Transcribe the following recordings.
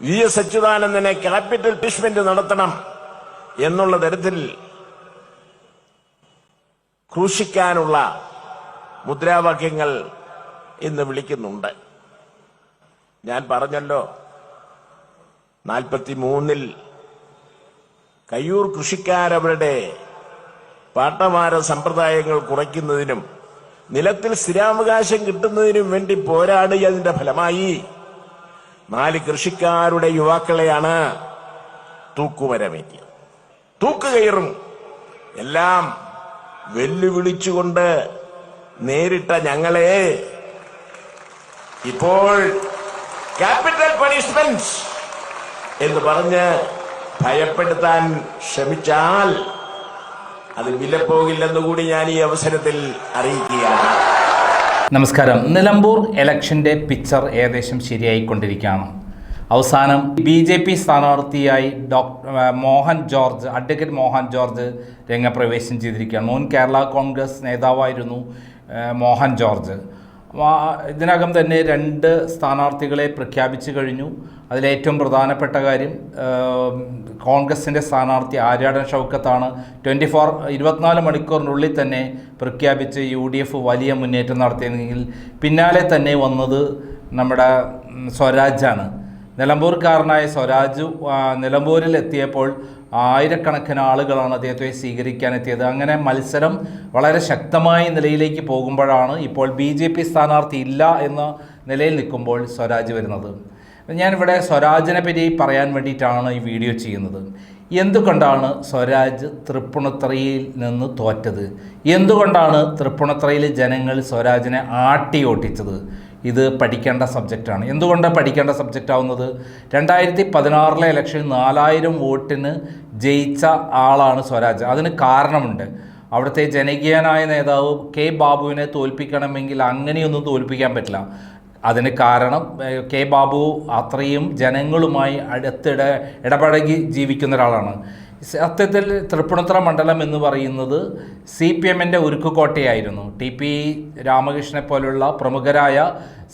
V S അച്യുതാനന്ദനെ capital punishment നടത്തണം എന്നുള്ള തരത്തിൽ ക്രൂശിക്കാനുള്ള മുദ്രാവാക്യങ്ങൾ ഇന്ന് വിളിക്കുന്നുണ്ട്. ഞാൻ പറഞ്ഞല്ലോ നാൽപ്പത്തി മൂന്നിൽ കയ്യൂർ കൃഷിക്കാരവരുടെ പാട്ടമാര സമ്പ്രദായങ്ങൾ കുറയ്ക്കുന്നതിനും നിലത്തിൽ സ്ഥിരാവകാശം കിട്ടുന്നതിനും വേണ്ടി പോരാടിയതിന്റെ ഫലമായി നാല് കൃഷിക്കാരുടെ യുവാക്കളെയാണ് തൂക്കുമരമേറ്റിയത്. തൂക്കുകയറും എല്ലാം വെല്ലുവിളിച്ചുകൊണ്ട് നേരിട്ട ഞങ്ങളെ ഇപ്പോൾ ക്യാപിറ്റൽ പണിഷ്മെന്റ് എന്ന് പറഞ്ഞ് ഭയപ്പെടുത്താൻ ശ്രമിച്ചാൽ അത് വിലപ്പോകില്ലെന്നുകൂടി ഞാൻ ഈ അവസരത്തിൽ അറിയിക്കുകയാണ്. നമസ്കാരം. നിലമ്പൂർ ഇലക്ഷന്റെ പിക്ചർ ഏകദേശം ശരിയായിക്കൊണ്ടിരിക്കുകയാണ്. അവസാനം ബി ജെ പി സ്ഥാനാർത്ഥിയായി doctor Mohan George advocate Mohan George രംഗപ്രവേശം ചെയ്തിരിക്കുകയാണ്. മുൻ കേരള കോൺഗ്രസ് നേതാവായിരുന്നു മോഹൻ ജോർജ്. ഇതിനകം തന്നെ രണ്ട് സ്ഥാനാർത്ഥികളെ പ്രഖ്യാപിച്ചു കഴിഞ്ഞു. അതിലേറ്റവും പ്രധാനപ്പെട്ട കാര്യം കോൺഗ്രസിന്റെ സ്ഥാനാർത്ഥി ആര്യാടൻ ഷൗക്കത്താണ്. ട്വന്റി ഫോർ ഇരുപത്തിനാല് മണിക്കൂറിനുള്ളിൽ തന്നെ പ്രഖ്യാപിച്ച് യു ഡി എഫ് വലിയ മുന്നേറ്റം നടത്തിയെങ്കിൽ പിന്നാലെ തന്നെ വന്നത് നമ്മുടെ സ്വരാജാണ് നിലമ്പൂർക്കാരനായ സ്വരാജ് നിലമ്പൂരിൽ എത്തിയപ്പോൾ ആയിരക്കണക്കിന് ആളുകളാണ് അദ്ദേഹത്തെ സ്വീകരിക്കാൻ എത്തിയത് അങ്ങനെ മത്സരം വളരെ ശക്തമായ നിലയിലേക്ക് പോകുമ്പോഴാണ് ഇപ്പോൾ ബി ജെ പി സ്ഥാനാർത്ഥി ഇല്ല എന്ന നിലയിൽ നിൽക്കുമ്പോൾ സ്വരാജ് വരുന്നത്. ഞാനിവിടെ സ്വരാജിനെ പറ്റി പറയാൻ വേണ്ടിയിട്ടാണ് ഈ വീഡിയോ ചെയ്യുന്നത്. എന്തുകൊണ്ടാണ് സ്വരാജ് തൃപ്പുണിത്തറയിൽ നിന്ന് തോറ്റത്? എന്തുകൊണ്ടാണ് തൃപ്പുണിത്തറയിലെ ജനങ്ങൾ സ്വരാജിനെ ആട്ടി ഓട്ടിച്ചത് ഇത് പഠിക്കേണ്ട സബ്ജക്റ്റാണ്. എന്തുകൊണ്ട് പഠിക്കേണ്ട സബ്ജക്റ്റ് ആവുന്നത് രണ്ടായിരത്തി പതിനാറിലെ ഇലക്ഷൻ നാലായിരം വോട്ടിന് ജയിച്ച ആളാണ് സ്വരാജ്. അതിന് കാരണമുണ്ട്. അവിടുത്തെ ജനകീയനായ നേതാവ് കെ ബാബുവിനെ തോൽപ്പിക്കണമെങ്കിൽ അങ്ങനെയൊന്നും തോൽപ്പിക്കാൻ പറ്റില്ല. അതിന് കാരണം കെ ബാബു അത്രയും ജനങ്ങളുമായി അടുത്തിടെ ഇടപഴകി ജീവിക്കുന്ന ഒരാളാണ്. സത്യത്തിൽ തൃപ്പൂണിത്തുറ മണ്ഡലം എന്ന് പറയുന്നത് സി പി എമ്മിന്റെ ഉരുക്കുകോട്ടയായിരുന്നു. ടി പി രാമകൃഷ്ണനെ പോലുള്ള പ്രമുഖരായ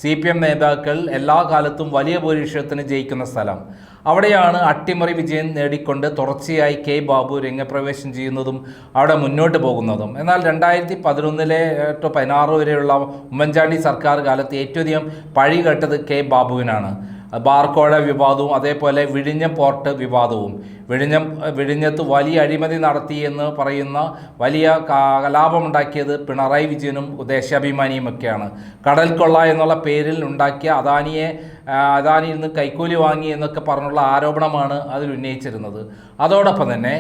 സി പി എം നേതാക്കൾ എല്ലാ കാലത്തും വലിയ ഭൂരിപക്ഷത്തിന് ജയിക്കുന്ന സ്ഥലം. അവിടെയാണ് അട്ടിമറി വിജയം നേടിക്കൊണ്ട് തുടർച്ചയായി കെ ബാബു രംഗപ്രവേശം ചെയ്യുന്നതും അവിടെ മുന്നോട്ട് പോകുന്നതും. എന്നാൽ രണ്ടായിരത്തി പതിനൊന്നിലെ ടു പതിനാറ് വരെയുള്ള ഉമ്മൻചാണ്ടി സർക്കാർ കാലത്ത് ഏറ്റവും അധികം പഴി കേട്ടത് കെ ബാബുവിനാണ്. ബാർക്കോഴ വിവാദവും അതേപോലെ വിഴിഞ്ഞം പോർട്ട് വിവാദവും. വിഴിഞ്ഞം വിഴിഞ്ഞത്ത് വലിയ അഴിമതി നടത്തിയെന്ന് പറയുന്ന വലിയ കലാപമുണ്ടാക്കിയത് പിണറായി വിജയനും ദേശാഭിമാനിയുമൊക്കെയാണ്. കടൽ കൊള്ള എന്നുള്ള പേരിൽ ഉണ്ടാക്കിയ അദാനിയെ അദാനിയിൽ നിന്ന് കൈക്കൂലി വാങ്ങി എന്നൊക്കെ പറഞ്ഞുള്ള ആരോപണമാണ് അതിൽ ഉന്നയിച്ചിരുന്നത്. അതോടൊപ്പം തന്നെ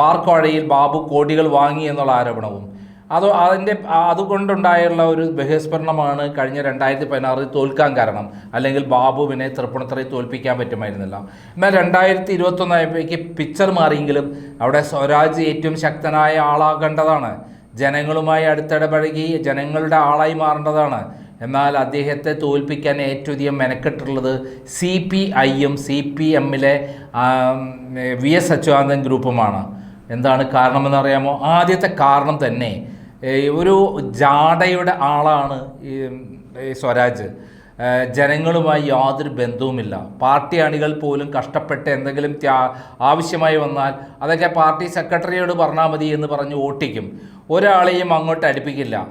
ബാർക്കോഴയിൽ ബാബു കോടികൾ വാങ്ങി എന്നുള്ള ആരോപണവും അത് അതിന്റെ അതുകൊണ്ടുണ്ടായുള്ള ഒരു ബഹിസ്ഫുരണമാണ് കഴിഞ്ഞ രണ്ടായിരത്തി പതിനാറിൽ തോൽക്കാൻ കാരണം. അല്ലെങ്കിൽ ബാബുവിനെ തൃപ്പൂണിത്തറയിൽ തോൽപ്പിക്കാൻ പറ്റുമായിരുന്നില്ല. എന്നാൽ രണ്ടായിരത്തി ഇരുപത്തൊന്നായപ്പോഴേക്ക് പിക്ചർ മാറിയെങ്കിലും അവിടെ സ്വരാജ് ഏറ്റവും ശക്തനായ ആളാകേണ്ടതാണ്. ജനങ്ങളുമായി അടുത്തിടപഴകി ജനങ്ങളുടെ ആളായി മാറേണ്ടതാണ്. എന്നാൽ അദ്ദേഹത്തെ തോൽപ്പിക്കാൻ ഏറ്റവും അധികം മെനക്കെട്ടുള്ളത് സി പി ഐയും സി പി എമ്മിലെ വി എസ് അച്യുതാനന്ദൻ ഗ്രൂപ്പുമാണ്. എന്താണ് കാരണമെന്ന് അറിയാമോ ആദ്യത്തെ കാരണം തന്നെ ഒരു ജാടയുടെ ആളാണ് ഈ സ്വരാജ്. ജനങ്ങളുമായി യാതൊരു ബന്ധവുമില്ല. പാർട്ടി അണികൾ പോലും കഷ്ടപ്പെട്ട് എന്തെങ്കിലും ത്യാ- ആവശ്യമായി വന്നാൽ അതൊക്കെ പാർട്ടി സെക്രട്ടറിയോട് പറഞ്ഞാൽ മതി എന്ന് പറഞ്ഞ് ഓട്ടിക്കും. ഒരാളെയും അങ്ങോട്ട് അടുപ്പിക്കില്ല.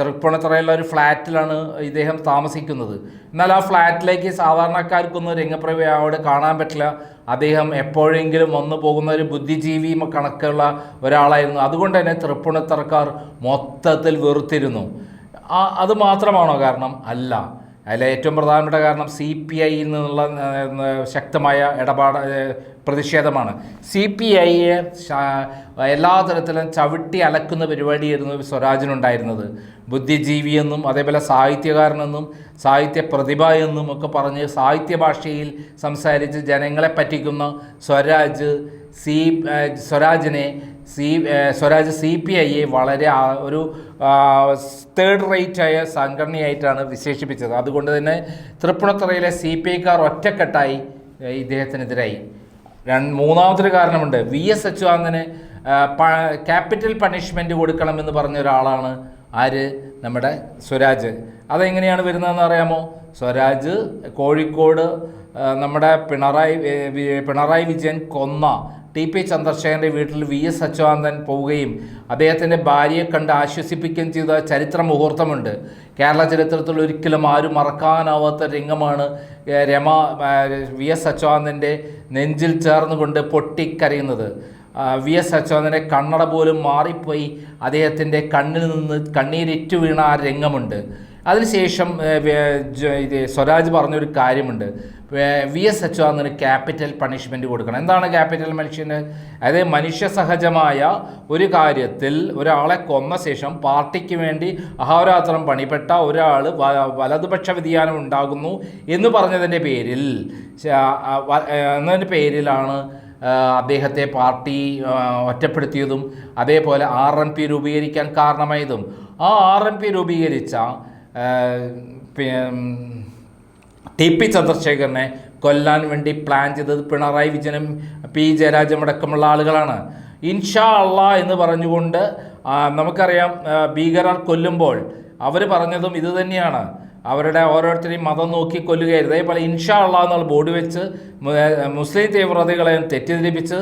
തൃപ്പൂണിത്തുറയുള്ള ഒരു ഫ്ലാറ്റിലാണ് ഇദ്ദേഹം താമസിക്കുന്നത്. എന്നാൽ ആ ഫ്ലാറ്റിലേക്ക് സാധാരണക്കാർക്കൊന്നും രംഗപ്രവേ അവിടെ കാണാൻ പറ്റില്ല. അദ്ദേഹം എപ്പോഴെങ്കിലും വന്നു പോകുന്ന ഒരു ബുദ്ധിജീവി കണക്കുള്ള ഒരാളായിരുന്നു. അതുകൊണ്ട് തന്നെ തൃപ്പൂണിത്തറക്കാർ മൊത്തത്തിൽ വെറുത്തിരുന്നു. അത് മാത്രമാണോ കാരണം? അല്ല. അതിലെ ഏറ്റവും പ്രധാനപ്പെട്ട കാരണം സി പി ഐയിൽ നിന്നുള്ള ശക്തമായ ഇടപാട് പ്രതിഷേധമാണ്. സി പി ഐയെ എല്ലാ തരത്തിലും ചവിട്ടി അലക്കുന്ന പരിപാടിയായിരുന്നു സ്വരാജിനുണ്ടായിരുന്നത്. ബുദ്ധിജീവിയെന്നും അതേപോലെ സാഹിത്യകാരനെന്നും സാഹിത്യ പ്രതിഭ എന്നും ഒക്കെ പറഞ്ഞ് സാഹിത്യ ഭാഷയിൽ സംസാരിച്ച് ജനങ്ങളെ പറ്റിക്കുന്ന സ്വരാജ് സി സ്വരാജിനെ സി സ്വരാജ് സി പി ഐയെ വളരെ ഒരു തേർഡ് റേറ്റായ സംഘടനയായിട്ടാണ് വിശേഷിപ്പിച്ചത്. അതുകൊണ്ട് തന്നെ തൃപ്പുണത്തറയിലെ സി പി ഐക്കാർ ഒറ്റക്കെട്ടായി ഇദ്ദേഹത്തിനെതിരായി. മൂന്നാമതൊരു കാരണമുണ്ട്. വി എസ് അച്യുതാനന്ദന് ക്യാപിറ്റൽ പണിഷ്മെന്റ് കൊടുക്കണമെന്ന് പറഞ്ഞ ഒരാളാണ് ആര്? നമ്മുടെ സ്വരാജ്. അതെങ്ങനെയാണ് വരുന്നതെന്ന് അറിയാമോ? സ്വരാജ് കോഴിക്കോട് നമ്മുടെ പിണറായി പിണറായി വിജയൻ കൊന്ന ടി പി ചന്ദ്രശേഖരന്റെ വീട്ടിൽ വി എസ് അച്യുതാനന്ദൻ പോവുകയും അദ്ദേഹത്തിന്റെ ഭാര്യയെ കണ്ട് ആശ്വസിപ്പിക്കുകയും ചെയ്ത ചരിത്ര മുഹൂർത്തമുണ്ട്. കേരള ചരിത്രത്തിൽ ഒരിക്കലും ആരും മറക്കാനാവാത്ത രംഗമാണ് രമ വി എസ് അച്യുതാനന്ദന്റെ നെഞ്ചിൽ ചേർന്നുകൊണ്ട് പൊട്ടിക്കരയുന്നത്. വി എസ് അച്യുതാനന്ദന്റെ കണ്ണട പോലും മാറിപ്പോയി അദ്ദേഹത്തിന്റെ കണ്ണിൽ നിന്ന് കണ്ണീരിറ്റു വീണ ആ രംഗമുണ്ട്. അതിനുശേഷം ഇത് സ്വരാജ് പറഞ്ഞൊരു കാര്യമുണ്ട്. വേ- എസ് എച്ച് എന്നൊരു ക്യാപിറ്റൽ പണിഷ്മെന്റ് കൊടുക്കണം. എന്താണ് ക്യാപിറ്റൽ മനുഷ്യന് അതായത് മനുഷ്യ സഹജമായ ഒരു കാര്യത്തിൽ ഒരാളെ കൊന്ന ശേഷം പാർട്ടിക്ക് വേണ്ടി അഹോരാത്രം പണിപ്പെട്ട ഒരാൾ വലതുപക്ഷ വ്യതിയാനം ഉണ്ടാകുന്നു എന്ന് പറഞ്ഞതിന്റെ പേരിൽ എന്നതിന്റെ പേരിലാണ് അദ്ദേഹത്തെ പാർട്ടി ഒറ്റപ്പെടുത്തിയതും അതേപോലെ ആർ എം പി രൂപീകരിക്കാൻ കാരണമായതും. ആ ആർ എം പി രൂപീകരിച്ച ടി പി ചന്ദ്രശേഖരനെ കൊല്ലാൻ വേണ്ടി പ്ലാൻ ചെയ്തത് പിണറായി വിജയനും പി ജയരാജനും അടക്കമുള്ള ആളുകളാണ്. ഇൻഷാ അള്ളാ എന്ന് പറഞ്ഞുകൊണ്ട് നമുക്കറിയാം ഭീകരർ കൊല്ലുമ്പോൾ അവർ പറഞ്ഞതും ഇത് തന്നെയാണ്. അവരുടെ ഓരോരുത്തരെയും മതം നോക്കി കൊല്ലുകയായിരുന്നു. അതേപോലെ ഇൻഷാ അള്ളാഹ് എന്നുള്ള ബോർഡ് വെച്ച് മുസ്ലിം തീവ്രവാദികളെ തെറ്റിദ്ധരിപ്പിച്ച്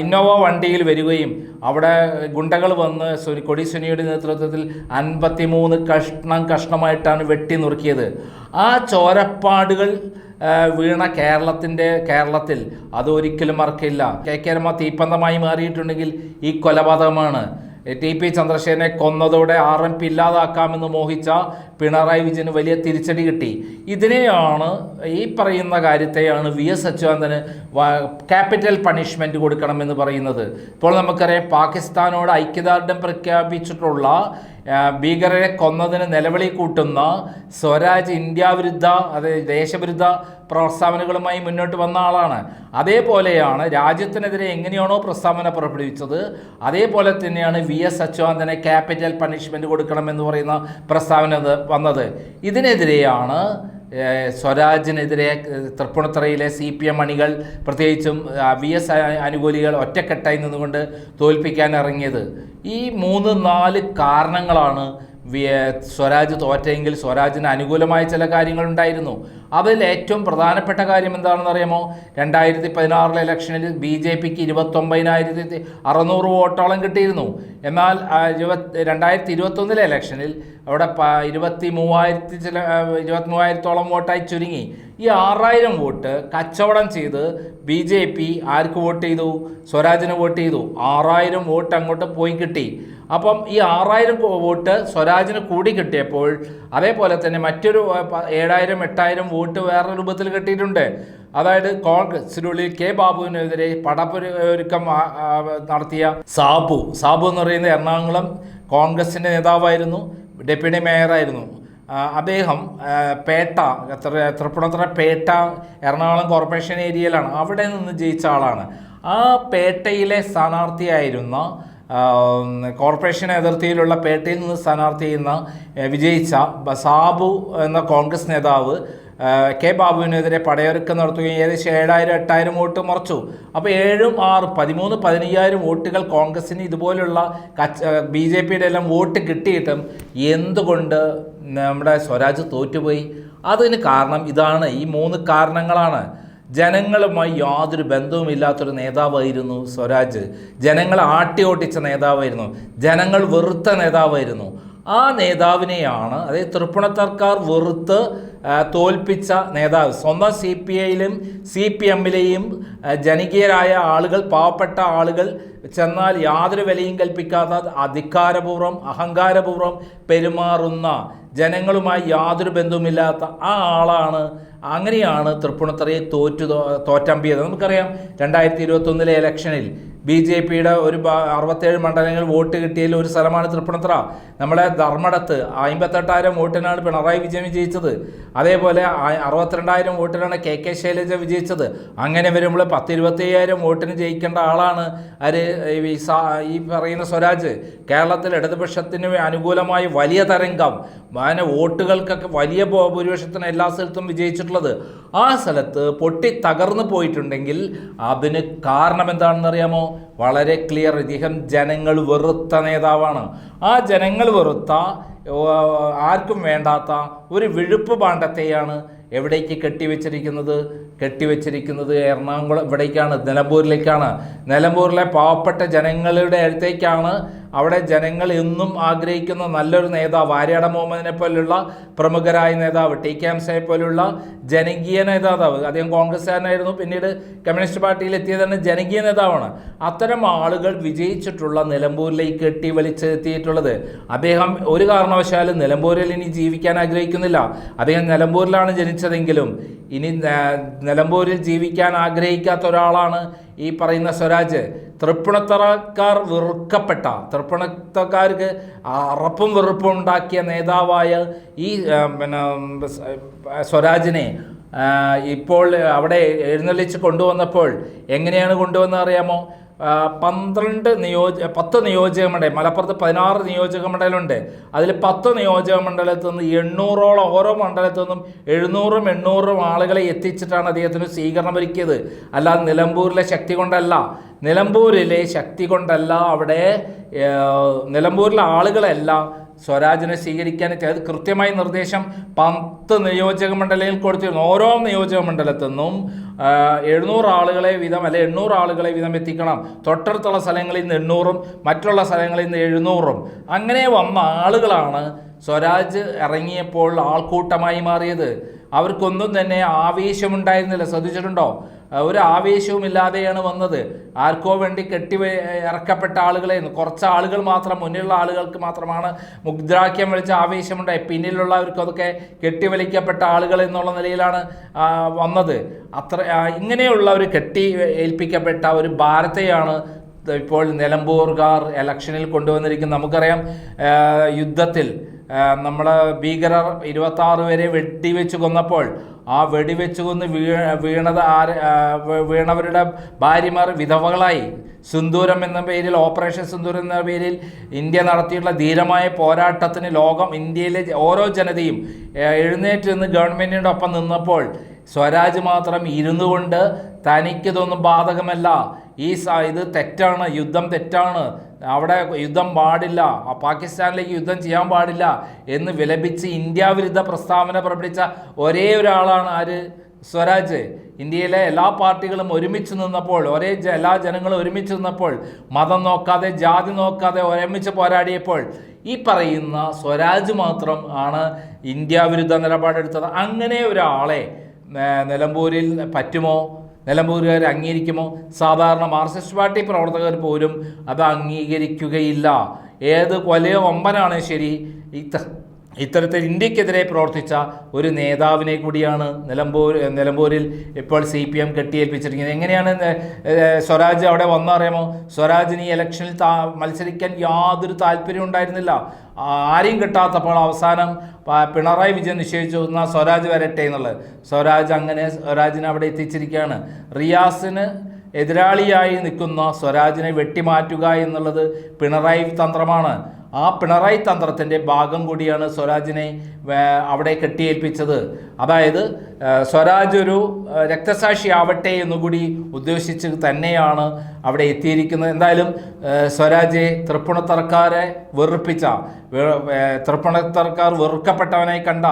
ഇന്നോവ വണ്ടിയിൽ വരികയും അവിടെ ഗുണ്ടകൾ വന്ന് സുനി കൊടി സുനിയുടെ നേതൃത്വത്തിൽ അൻപത്തിമൂന്ന് കഷ്ണം കഷ്ണമായിട്ടാണ് വെട്ടി നുറുക്കിയത്. ആ ചോരപ്പാടുകൾ വീണ കേരളത്തിന്റെ കേരളത്തിൽ അതൊരിക്കലും മറക്കില്ല. കെ കെ തീപ്പന്തമായി മാറിയിട്ടുണ്ടെങ്കിൽ ഈ കൊലപാതകമാണ്. ടി പി ചന്ദ്രശേഖരനെ കൊന്നതോടെ ആർ എം പി ഇല്ലാതാക്കാമെന്ന് മോഹിച്ച പിണറായി വിജയന് വലിയ തിരിച്ചടി കിട്ടി. ഇതിനെയാണ് ഈ പറയുന്ന കാര്യത്തെയാണ് വി എസ് അച്യുതാനന്ദന് ക്യാപിറ്റൽ പണിഷ്മെന്റ് കൊടുക്കണമെന്ന് പറയുന്നത്. ഇപ്പോൾ നമുക്കറിയാം പാകിസ്ഥാനോട് ഐക്യദാർഢ്യം പ്രഖ്യാപിച്ചിട്ടുള്ള ഭീകരരെ കൊന്നതിന് നിലവിളി കൂട്ടുന്ന സ്വരാജ് ഇന്ത്യ വിരുദ്ധ അത് ദേശവിരുദ്ധ പ്രസ്താവനകളുമായി മുന്നോട്ട് വന്ന ആളാണ്. അതേപോലെയാണ് രാജ്യത്തിനെതിരെ എങ്ങനെയാണോ പ്രസ്താവന പുറപ്പെടുവിച്ചത് അതേപോലെ തന്നെയാണ് വി എസ് അച്യുതാനന്ദനെ ക്യാപിറ്റൽ പണിഷ്മെന്റ് കൊടുക്കണമെന്ന് പറയുന്ന പ്രസ്താവന വന്നത്. ഇതിനെതിരെയാണ് സ്വരാജിനെതിരെ തൃപ്പുണിത്തറയിലെ സി പി എം അണികൾ പ്രത്യേകിച്ചും വി എസ് അനുകൂലികൾ ഒറ്റക്കെട്ടായി നിന്നുകൊണ്ട് തോൽപ്പിക്കാൻ ഇറങ്ങിയത്. ഈ മൂന്ന് നാല് കാരണങ്ങളാണ് സ്വരാജ് തോറ്റെങ്കിൽ സ്വരാജിന് അനുകൂലമായ ചില കാര്യങ്ങളുണ്ടായിരുന്നു. അതിൽ ഏറ്റവും പ്രധാനപ്പെട്ട കാര്യം എന്താണെന്ന് അറിയാമോ? രണ്ടായിരത്തി പതിനാറിലെ ഇലക്ഷനിൽ ബി ജെ പിക്ക് ഇരുപത്തൊമ്പതിനായിരത്തി അറുന്നൂറ് വോട്ടോളം കിട്ടിയിരുന്നു. എന്നാൽ രണ്ടായിരത്തി ഇരുപത്തൊന്നിലെ ഇലക്ഷനിൽ അവിടെ ഇരുപത്തി മൂവായിരത്തി ചില ഇരുപത്തി മൂവായിരത്തോളം വോട്ടായി ചുരുങ്ങി. ഈ ആറായിരം വോട്ട് കച്ചവടം ചെയ്ത് ബി ജെ പി ആർക്ക് വോട്ട് ചെയ്തു? സ്വരാജിന് വോട്ട് ചെയ്തു. ആറായിരം വോട്ട് അങ്ങോട്ട് പോയി കിട്ടി. അപ്പം ഈ ആറായിരം വോട്ട് സ്വരാജിന് കൂടി കിട്ടിയപ്പോൾ അതേപോലെ തന്നെ മറ്റൊരു ഏഴായിരം എട്ടായിരം വോട്ട് വേറെ രൂപത്തിൽ കിട്ടിയിട്ടുണ്ട്. അതായത് കോൺഗ്രസിനുള്ളിൽ കെ ബാബുവിനെതിരെ പടപ്പൊരുക്കം നടത്തിയ സാബു. സാബു എന്ന് പറയുന്ന എറണാകുളം കോൺഗ്രസിന്റെ നേതാവായിരുന്നു. ഡെപ്യൂട്ടി മേയറായിരുന്നു. അദ്ദേഹം പേട്ട തൃപ്പൂണിത്തുറ പേട്ട എറണാകുളം കോർപ്പറേഷൻ ഏരിയയിലാണ്. അവിടെ നിന്ന് ജയിച്ച ആളാണ്. ആ പേട്ടയിലെ സ്ഥാനാർത്ഥിയായിരുന്ന കോർപ്പറേഷൻ അതിർത്തിയിലുള്ള പേട്ടയിൽ നിന്ന് സ്ഥാനാർത്ഥി ചെയ്യുന്ന വിജയിച്ച ബസാബു സാബു എന്ന കോൺഗ്രസ് നേതാവ് കെ ബാബുവിനെതിരെ പടയൊരുക്കം നടത്തുകയും ഏകദേശം ഏഴായിരം എട്ടായിരം വോട്ട് മറച്ചു. അപ്പോൾ ഏഴും ആറ് പതിമൂന്ന് പതിനയ്യായിരം വോട്ടുകൾ കോൺഗ്രസിന് ഇതുപോലുള്ള കച്ച ബി ജെ പിയുടെ എല്ലാം വോട്ട് കിട്ടിയിട്ടും എന്തുകൊണ്ട് നമ്മുടെ സ്വരാജ് തോറ്റുപോയി? അതിന് കാരണം ഇതാണ്. ഈ മൂന്ന് കാരണങ്ങളാണ്. ജനങ്ങളുമായി യാതൊരു ബന്ധവുമില്ലാത്തൊരു നേതാവായിരുന്നു സ്വരാജ്. ജനങ്ങളെ ആട്ടി ഓട്ടിച്ച നേതാവായിരുന്നു. ജനങ്ങൾ വെറുത്ത നേതാവായിരുന്നു. ആ നേതാവിനെയാണ് അതായത് തൃപ്പൂണിത്തർക്കാർ വെറുത്ത് തോൽപ്പിച്ച നേതാവ്. സ്വന്തം സി പി ഐയിലും സി പി എമ്മിലെയും ജനകീയരായ ആളുകൾ പാവപ്പെട്ട ആളുകൾ ചെന്നാൽ യാതൊരു വിലയും കൽപ്പിക്കാത്ത അധികാരപൂർവം അഹങ്കാരപൂർവം പെരുമാറുന്ന ജനങ്ങളുമായി യാതൊരു ബന്ധവുമില്ലാത്ത ആ ആളാണ് അങ്ങനെയാണ് തൃപ്പൂണിത്തറയെ തോറ്റു തോറ്റമ്പിയത് നമുക്കറിയാം രണ്ടായിരത്തി ഇരുപത്തൊന്നിലെ ഇലക്ഷനിൽ ബി ജെ പിയുടെ ഒരു അറുപത്തേഴ് മണ്ഡലങ്ങൾ വോട്ട് കിട്ടിയതിൽ ഒരു സ്ഥലമാണ് തൃപ്പൂണിത്തറ. നമ്മുടെ ധർമ്മടത്ത് അമ്പത്തെട്ടായിരം വോട്ടിനാണ് പിണറായി വിജയൻ വിജയിച്ചത്. അതേപോലെ അറുപത്തിരണ്ടായിരം വോട്ടിനാണ് കെ കെ ശൈലജ വിജയിച്ചത്. അങ്ങനെ വരുമ്പോൾ പത്ത് ഇരുപത്തയ്യായിരം വോട്ടിന് ജയിക്കേണ്ട ആളാണ് ആര് ഈ പറയുന്ന സ്വരാജ്. കേരളത്തിൽ ഇടതുപക്ഷത്തിന് അനുകൂലമായി വലിയ തരംഗം. അങ്ങനെ വോട്ടുകൾക്കൊക്കെ വലിയ ഭൂരിപക്ഷത്തിന് എല്ലാ സ്ഥലത്തും വിജയിച്ചിട്ടുള്ളത്. ആ സ്ഥലത്ത് പൊട്ടി തകർന്നു പോയിട്ടുണ്ടെങ്കിൽ അതിന് കാരണം എന്താണെന്ന് അറിയാമോ വളരെ ക്ലിയർ ഇദ്ദേഹം ജനങ്ങൾ വെറുത്ത നേതാവാണ്. ആ ജനങ്ങൾ വെറുത്ത ആർക്കും വേണ്ടാത്ത ഒരു വിഴുപ്പ് പാണ്ഡത്തെയാണ് എവിടേക്ക് കെട്ടിവെച്ചിരിക്കുന്നത്? കെട്ടിവെച്ചിരിക്കുന്നത് എറണാകുളം ഇവിടേക്കാണ് നിലമ്പൂരിലേക്കാണ്. നിലമ്പൂരിലെ പാവപ്പെട്ട ജനങ്ങളുടെ അടുത്തേക്കാണ് അവിടെ ജനങ്ങൾ എന്നും ആഗ്രഹിക്കുന്ന നല്ലൊരു നേതാവ്. ആര്യാട മുഹമ്മദിനെ പോലുള്ള പ്രമുഖരായ നേതാവ് ടി കെ എംസയെ പോലുള്ള ജനകീയ നേതാവ്. അദ്ദേഹം കോൺഗ്രസ്സുകാരനായിരുന്നു പിന്നീട് കമ്മ്യൂണിസ്റ്റ് പാർട്ടിയിൽ എത്തിയത് തന്നെ ജനകീയ നേതാവാണ്. അത്തരം ആളുകൾ വിജയിച്ചിട്ടുള്ള നിലമ്പൂരിലേക്ക് കെട്ടി വലിച്ചെത്തിയിട്ടുള്ളത് അദ്ദേഹം ഒരു കാരണവശാലും നിലമ്പൂരിൽ ഇനി ജീവിക്കാൻ ആഗ്രഹിക്കുന്നില്ല. അദ്ദേഹം നിലമ്പൂരിലാണ് ജനിച്ചതെങ്കിലും ഇനി നിലമ്പൂരിൽ ജീവിക്കാൻ ആഗ്രഹിക്കാത്ത ഒരാളാണ് ഈ പറയുന്ന സ്വരാജ്. തൃപ്പുണത്തറക്കാർ വെറുക്കപ്പെട്ട തൃപ്പുണത്തക്കാർക്ക് അറപ്പും വെറുപ്പും ഉണ്ടാക്കിയ നേതാവായ ഈ പിന്നെ സ്വരാജിനെ ഇപ്പോൾ അവിടെ എഴുന്നള്ളിച്ച് കൊണ്ടുവന്നപ്പോൾ എങ്ങനെയാണ് ആ, പന്ത്രണ്ട് നിയോജ പത്ത് നിയോജക മണ്ഡലം മലപ്പുറത്ത് പതിനാറ് നിയോജക മണ്ഡലമുണ്ട്. അതിൽ പത്ത് നിയോജക മണ്ഡലത്തിൽ നിന്ന് എണ്ണൂറോളം ഓരോ മണ്ഡലത്തിൽ നിന്നും എഴുന്നൂറും എണ്ണൂറും ആളുകളെ എത്തിച്ചിട്ടാണ് അദ്ദേഹത്തിന് സ്വീകരണം ഒരുക്കിയത്. അല്ലാതെ നിലമ്പൂരിലെ ശക്തി കൊണ്ടല്ല. നിലമ്പൂരിലെ ശക്തി കൊണ്ടല്ല അവിടെ നിലമ്പൂരിലെ ആളുകളെല്ലാം സ്വരാജിനെ സ്വീകരിക്കാൻ അത് കൃത്യമായി നിർദ്ദേശം പത്ത് നിയോജക മണ്ഡലയിൽ കൊടുത്തിരുന്നു. ഓരോ നിയോജക മണ്ഡലത്തിൽ നിന്നും എഴുന്നൂറ് ആളുകളെ വീതം അല്ലെ എണ്ണൂറ് ആളുകളെ വീതം എത്തിക്കണം. തൊട്ടടുത്തുള്ള സ്ഥലങ്ങളിൽ നിന്ന് എണ്ണൂറും മറ്റുള്ള സ്ഥലങ്ങളിൽ നിന്ന് എഴുന്നൂറും. അങ്ങനെ വന്ന ആളുകളാണ് സ്വരാജ് ഇറങ്ങിയപ്പോൾ ആൾക്കൂട്ടമായി മാറിയത്. അവർക്കൊന്നും തന്നെ ആവേശമുണ്ടായിരുന്നില്ല. ശ്രദ്ധിച്ചിട്ടുണ്ടോ? ഒരു ആവേശവുമില്ലാതെയാണ് വന്നത്. ആർക്കോ വേണ്ടി കെട്ടി ഇറക്കപ്പെട്ട ആളുകളെ കുറച്ച് ആളുകൾ മാത്രം മുന്നിലുള്ള ആളുകൾക്ക് മാത്രമാണ് മുദ്രാക്യം വിളിച്ച ആവേശമുണ്ടായി പിന്നിലുള്ളവർക്ക് അതൊക്കെ കെട്ടിവലിക്കപ്പെട്ട ആളുകൾ എന്നുള്ള നിലയിലാണ് വന്നത്. അത്ര ഇങ്ങനെയുള്ള ഒരു കെട്ടി ഏൽപ്പിക്കപ്പെട്ട ഒരു ഭാരത്തെയാണ് ഇപ്പോൾ നിലമ്പൂർകാർ ഇലക്ഷനിൽ കൊണ്ടുവന്നിരിക്കുന്നത്. നമുക്കറിയാം യുദ്ധത്തിൽ ആ, നമ്മളെ ഭീകരർ ഇരുപത്തി ആറ് പേരെ വെടിവെച്ച് കൊന്നപ്പോൾ ആ വെടിവെച്ച് കൊന്ന് വീ വീണത് ആര് വീണവരുടെ ഭാര്യമാർ വിധവകളായി. സിന്ദൂരം എന്ന പേരിൽ ഓപ്പറേഷൻ സിന്ദൂരം എന്ന പേരിൽ ഇന്ത്യ നടത്തിയിട്ടുള്ള ധീരമായ പോരാട്ടത്തിന് ലോകം ഇന്ത്യയിലെ ഓരോ ജനതയും എഴുന്നേറ്റ് നിന്ന് ഗവൺമെന്റിന്റെ ഒപ്പം നിന്നപ്പോൾ സ്വരാജ് മാത്രം ഇരുന്നു കൊണ്ട് തനിക്കിതൊന്നും ബാധകമല്ല. ഈ ഇത് തെറ്റാണ് യുദ്ധം തെറ്റാണ്. അവിടെ യുദ്ധം പാടില്ല ആ പാകിസ്ഥാനിലേക്ക് യുദ്ധം ചെയ്യാൻ പാടില്ല എന്ന് വിലപിച്ച് ഇന്ത്യ വിരുദ്ധ പ്രസ്താവന പുറപ്പെടുവിച്ച ഒരേ ഒരാളാണ് ആര്? സ്വരാജ്. ഇന്ത്യയിലെ എല്ലാ പാർട്ടികളും ഒരുമിച്ച് നിന്നപ്പോൾ ഒരേ എല്ലാ ജനങ്ങളും ഒരുമിച്ച് നിന്നപ്പോൾ മതം നോക്കാതെ ജാതി നോക്കാതെ ഒരുമിച്ച് പോരാടിയപ്പോൾ ഈ പറയുന്ന സ്വരാജ് മാത്രം ആണ് ഇന്ത്യ വിരുദ്ധ നിലപാടെടുത്തത്. അങ്ങനെ ഒരാളെ നിലമ്പൂരിൽ പറ്റുമോ? നിലമ്പൂരുകാർ അംഗീകരിക്കുമോ? സാധാരണ മാർക്സിസ്റ്റ് പാർട്ടി പ്രവർത്തകർ പോലും അത് അംഗീകരിക്കുകയില്ല. ഏത് കൊലയോ ഒമ്പനാണ് ശരി. ഇത്ത ഇത്തരത്തിൽ ഇന്ത്യക്കെതിരെ പ്രവർത്തിച്ച ഒരു നേതാവിനെ കൂടിയാണ് നിലമ്പൂർ നിലമ്പൂരിൽ ഇപ്പോൾ സി പി എം കെട്ടിയേൽപ്പിച്ചിരിക്കുന്നത്. എങ്ങനെയാണ് സ്വരാജ് അവിടെ വന്നറിയാമോ? സ്വരാജിന് ഈ ഇലക്ഷനിൽ മത്സരിക്കാൻ യാതൊരു താല്പര്യം ഉണ്ടായിരുന്നില്ല. ആരെയും കിട്ടാത്തപ്പോൾ അവസാനം പിണറായി വിജയൻ നിശ്ചയിച്ചു എന്നാൽ സ്വരാജ് വരട്ടെ എന്നുള്ളത്. സ്വരാജ് അങ്ങനെ സ്വരാജിനെ അവിടെ എത്തിച്ചിരിക്കുകയാണ്. റിയാസിന് എതിരാളിയായി നിൽക്കുന്ന സ്വരാജിനെ വെട്ടിമാറ്റുക എന്നുള്ളത് പിണറായി തന്ത്രമാണ്. ആ പിണറായി തന്ത്രത്തിന്റെ ഭാഗം കൂടിയാണ് സ്വരാജിനെ അവിടെ കെട്ടിയേൽപ്പിച്ചത്. അതായത് സ്വരാജ് ഒരു രക്തസാക്ഷി ആവട്ടെ എന്നുകൂടി ഉദ്ദേശിച്ച് തന്നെയാണ് അവിടെ എത്തിയിരിക്കുന്നത്. എന്തായാലും സ്വരാജെ തൃപ്പുണത്തറക്കാരെ വെറുപ്പിച്ച വെ- വെറുക്കപ്പെട്ടവനായി കണ്ട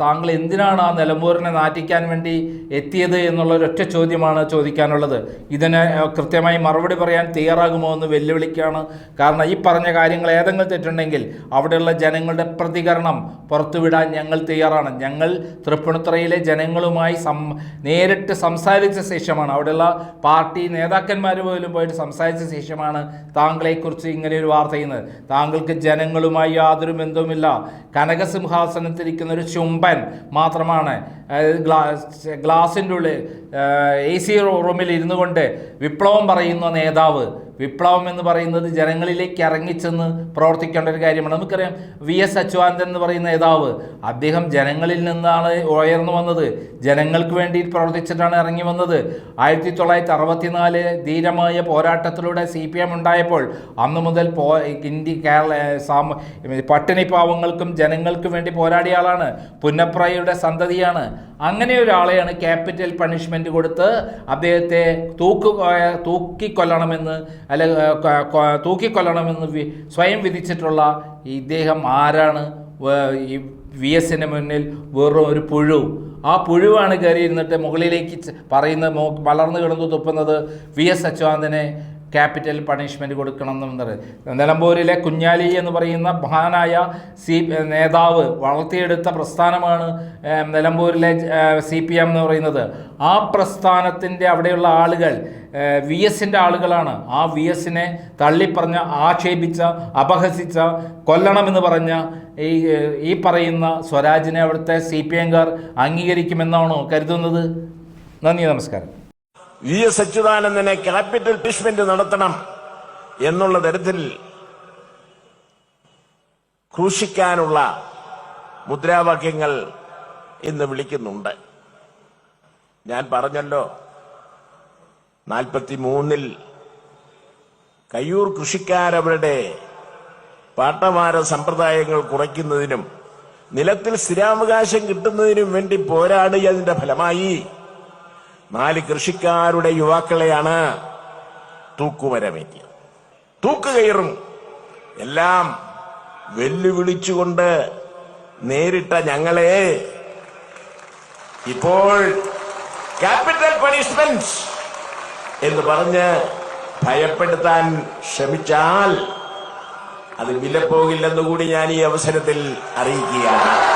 താങ്കൾ എന്തിനാണ് ആ നിലമ്പൂരിനെ നാറ്റിക്കാൻ വേണ്ടി എത്തിയത് എന്നുള്ള ഒരൊറ്റ ചോദ്യമാണ് ചോദിക്കാനുള്ളത്. ഇതിന് കൃത്യമായി മറുപടി പറയാൻ തയ്യാറാകുമോ എന്ന് വെല്ലുവിളിക്കുകയാണ് കാരണം ഈ പറഞ്ഞ കാര്യങ്ങൾ ഏതെങ്കിലും തെറ്റുണ്ടെങ്കിൽ അവിടെയുള്ള ജനങ്ങളുടെ പ്രതികരണം പുറത്തുവിടാൻ ഞങ്ങൾ തയ്യാറാണ്. ഞങ്ങൾ തൃപ്പൂണിത്തുറയിലെ ജനങ്ങളുമായി സം നേരിട്ട് സംസാരിച്ച ശേഷമാണ് അവിടെയുള്ള പാർട്ടി നേതാക്കന്മാർ പോലും പോയിട്ട് സംസാരിച്ച ശേഷമാണ് താങ്കളെക്കുറിച്ച് ഇങ്ങനെ ഒരു വാർത്ത ചെയ്യുന്നത്. താങ്കൾക്ക് ജനങ്ങളുമായി യാതൊരു ബന്ധവുമില്ല. കനകസിംഹാസനത്തിരിക്കുന്ന ഒരു ചുംബൻ മാത്രമാണ്. ഗ്ലാസ് ഗ്ലാസിന്റെ ഉള്ളിൽ എ സി റൂമിൽ ഇരുന്നു കൊണ്ട് വിപ്ലവം പറയുന്ന നേതാവ് വിപ്ലവം എന്ന് പറയുന്നത് ജനങ്ങളിലേക്ക് ഇറങ്ങിച്ചെന്ന് പ്രവർത്തിക്കേണ്ട ഒരു കാര്യമാണ്. നമുക്കറിയാം വി എസ് അച്യുതാനന്ദൻ എന്ന് പറയുന്ന നേതാവ് അദ്ദേഹം ജനങ്ങളിൽ നിന്നാണ് ഉയർന്നു വന്നത്. ജനങ്ങൾക്ക് വേണ്ടി പ്രവർത്തിച്ചിട്ടാണ് ഇറങ്ങി വന്നത്. ആയിരത്തി തൊള്ളായിരത്തി അറുപത്തിനാല് ധീരമായ പോരാട്ടത്തിലൂടെ സി പി എം ഉണ്ടായപ്പോൾ അന്ന് മുതൽ പോ ഇന്ത്യ കേരള സാമ പട്ടിണി പാവങ്ങൾക്കും ജനങ്ങൾക്ക് വേണ്ടി പോരാടിയ ആളാണ്. പുന്നപ്രയുടെ സന്തതിയാണ്. അങ്ങനെ ഒരാളെയാണ് ക്യാപിറ്റൽ പണിഷ്മെന്റ് കൊടുത്ത് അദ്ദേഹത്തെ തൂക്ക് തൂക്കിക്കൊല്ലണമെന്ന് അല്ലെ തൂക്കിക്കൊല്ലണമെന്ന് സ്വയം വിധിച്ചിട്ടുള്ള ഇദ്ദേഹം ആരാണ്? ഈ വി എസിന് മുന്നിൽ വെറും ഒരു പുഴു. ആ പുഴുവാണ് കയറി ഇരുന്നിട്ട് മുകളിലേക്ക് പറയുന്ന വളർന്നു കിടന്നു തുപ്പുന്നത് വി എസ് അച്യുതാനന്ദനെ. ക്യാപിറ്റൽ പണിഷ്മെന്റ് കൊടുക്കണം എന്ന് പറയുന്നത്. നിലമ്പൂരിലെ കുഞ്ഞാലി എന്ന് പറയുന്ന മഹാനായ സി നേതാവ് വളർത്തിയെടുത്ത പ്രസ്ഥാനമാണ് നിലമ്പൂരിലെ സി പി എം എന്ന് പറയുന്നത്. ആ പ്രസ്ഥാനത്തിന്റെ അവിടെയുള്ള ആളുകൾ വി എസിന്റെ ആളുകളാണ്. ആ വി എസിനെ തള്ളിപ്പറഞ്ഞ ആക്ഷേപിച്ച അപഹസിച്ച കൊല്ലണമെന്ന് പറഞ്ഞ ഈ ഈ പറയുന്ന സ്വരാജിനെ അവിടുത്തെ സി പി എംകാർ അംഗീകരിക്കുമെന്നാണോ കരുതുന്നത്? നന്ദി നമസ്കാരം. വി എസ് അച്യുതാനന്ദനെ ക്യാപിറ്റൽ പണിഷ്മെന്റ് നടത്തണം എന്നുള്ള തരത്തിൽ ക്രൂശിക്കാനുള്ള മുദ്രാവാക്യങ്ങൾ ഇന്ന് വിളിക്കുന്നുണ്ട്. ഞാൻ പറഞ്ഞല്ലോ നാൽപ്പത്തി മൂന്നിൽ കയ്യൂർ കൃഷിക്കാരവരുടെ പാട്ടമാര സമ്പ്രദായങ്ങൾ കുറയ്ക്കുന്നതിനും നിലത്തിൽ സ്ഥിരാവകാശം കിട്ടുന്നതിനും വേണ്ടി പോരാടിയതിന്റെ ഫലമായി നാല് കൃഷിക്കാരുടെ യുവാക്കളെയാണ് തൂക്കുമരമേറ്റിയത്. തൂക്കുകയറും എല്ലാം വെല്ലുവിളിച്ചുകൊണ്ട് നേരിട്ട ഞങ്ങളെ ഇപ്പോൾ ക്യാപിറ്റൽ പണിഷ്മെന്റ് എന്ന് പറഞ്ഞ് ഭയപ്പെടുത്താൻ ശ്രമിച്ചാൽ അത് വിലപ്പോകില്ലെന്നുകൂടി ഞാൻ ഈ അവസരത്തിൽ അറിയിക്കുകയാണ്.